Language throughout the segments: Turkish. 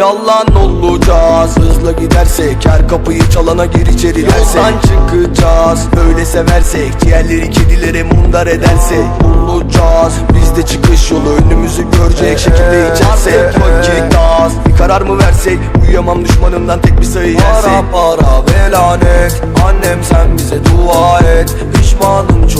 Yalan olacağız. Hızla gidersek her kapıyı çalana gir içeri dersek. Yoldan çıkacağız Böyle seversek. Diğerleri kedilere mundar edersek. Bulacağız Biz de çıkış yolu. Önümüzü görecek şekilde içersek. Vakit az Bir karar mı versek? Uyuyamam düşmanımdan tek bir sayı yersek. Para para ve lanet Annem sen bize dua et. Pişmanım çok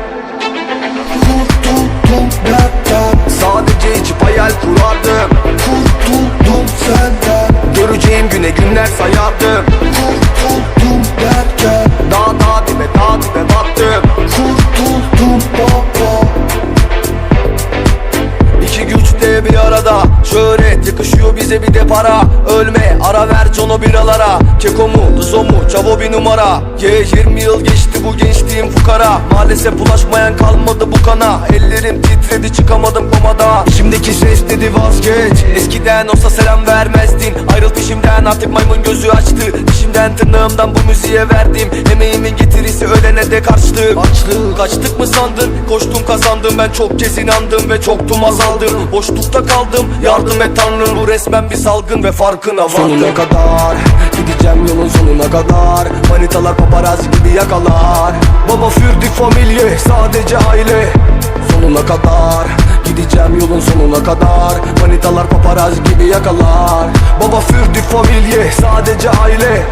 Kurtuldum dertten Sadece içip hayal kurardım. Kurtuldum senden. Göreceğim güne günler sayardım. Kurtuldum derken. Dağ dağ dibe dağ dibe battım. Kurtuldum baba. İki güç de bir arada. Şöhret yakışıyor bize bir de para. Ölme ara ver cono biralara. Keko Duzo mu? Çavo bir numara. Ye 20 yıl geçti bu gençliğim fukara. Maalesef bulaşmayan kalmadı bu kana. Ellerim titredi çıkamadım komada. İçimdeki ses dedi vazgeç. Eskiden olsa selam vermezdin. Ayrıl dişimden artık maymun gözü açtı. Dişimden tırnağımdan bu müziğe verdim. Emeğimin getirisi ölene de karşılık Açlık kaçtık mı sandın? Koştum kazandım. Ben çok kez inandım Ve çoktum azaldım. Boşlukta kaldım. Yardım et tanrım. Bu resmen bir salgın ve farkına vardım. Sonuna kadar gideceğim yolun sonuna kadar. Manitalar paparazzi gibi yakalar. Baba für die Familie sadece aile. Sonuna kadar. Gideceğim yolun sonuna kadar. Manitalar paparazzi gibi yakalar. Baba für die Familie sadece aile.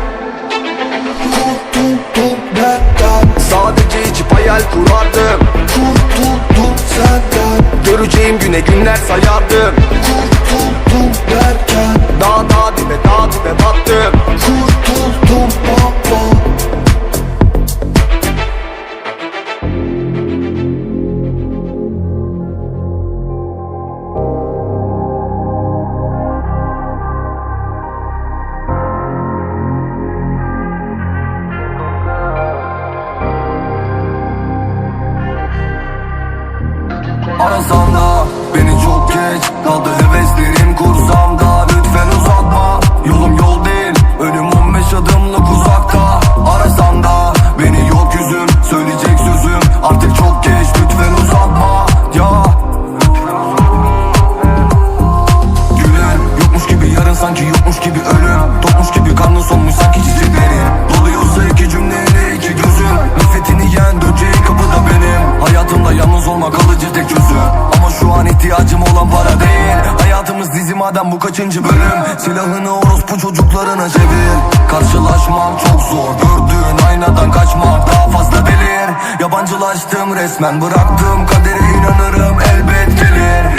Kurtuldum Sadece içip hayal kurardım. Kurtuldum senden. Göreceğim güne günler sayardım. Kurtuldum dibe battım. Kurtuldum bu kaçıncı bölüm? Silahını orospu çocuklarına çevir. Karşılaşmam çok zor. Gördüğün aynadan kaçmak daha fazla delir. Yabancılaştım resmen bıraktım kadere inanırım elbet gelir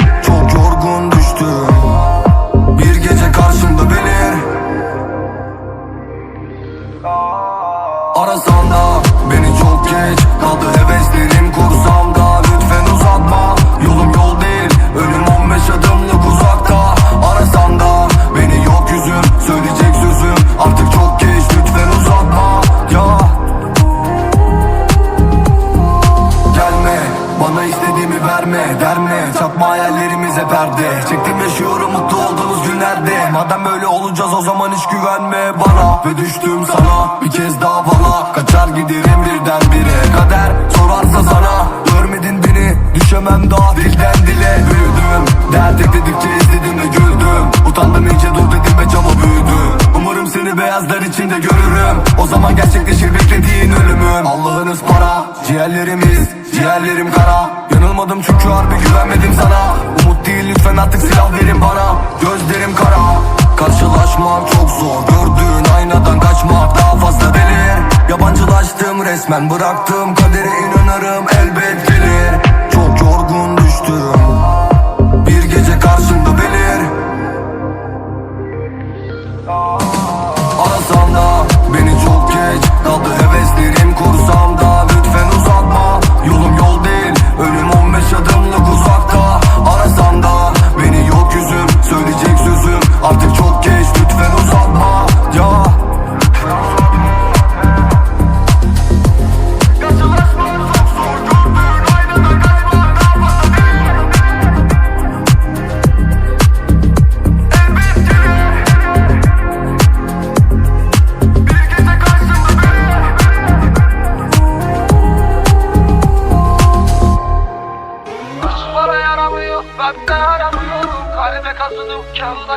güvenme bana Ve düştüm sana. Bir kez daha bana Kaçar giderim birden bire. Kader sorarsa sana Görmedin beni. Düşemem daha dilden dile. Büyüdüm dert ekledikçe izledim ve güldüm. Utandım iyice dur dedim ve cama büyüdüm. Umarım seni beyazlar içinde görürüm. O zaman gerçekleşir beklediğin ölümüm. Allah'ınız para ciğerlerimiz Ciğerlerim kara. Yanılmadım çünkü harbi güvenmedim sana. Umut değil lütfen artık silah verin bana. Gözlerim kara Karşılaşmak çok zor. Gördüğün aynadan kaçmak daha fazla delir Yabancılaştım resmen bıraktım kadere inanırım elbet gelir. Çok yorgun düştüm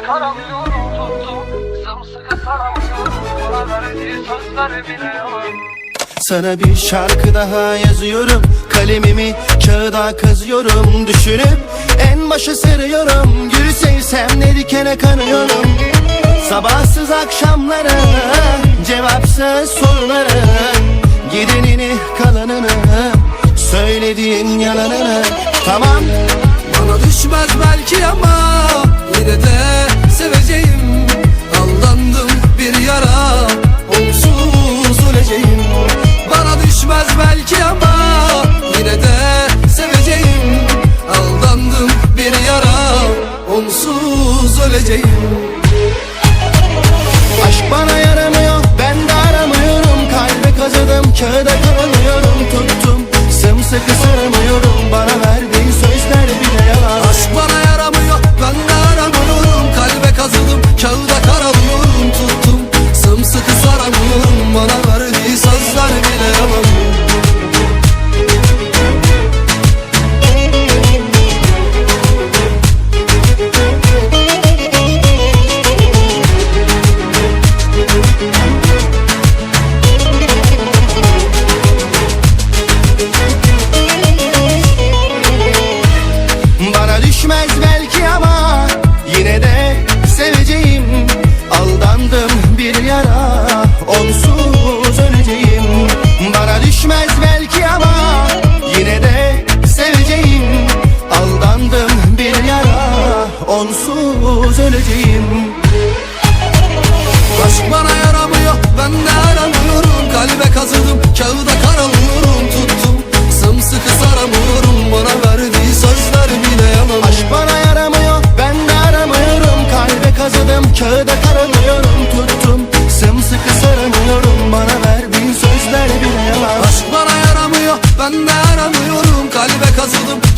karalıyorum tuttum Sımsıkı saramıyorum Bana verdiği sözler bile yalan Sana bir şarkı daha yazıyorum Kalemimi kağıda kazıyorum. Düşünüp en başa sarıyorum Gül sevsem ne dikene kanıyorum. Sabahsız akşamlara Cevapsız sorulara Gidenini kalanını Söylediğin yalanını. Tamam. Bana düşmez belki ama De seveceğim. Aldandım bir yara. Onsuz öleceğim. Bana düşmez belki ama Yine de seveceğim. Aldandım bir yara. Onsuz öleceğim. Aşk bana yaramıyor. Ben de aramıyorum. Kalbe kazıdım kağıda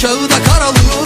Kağıda karalıyor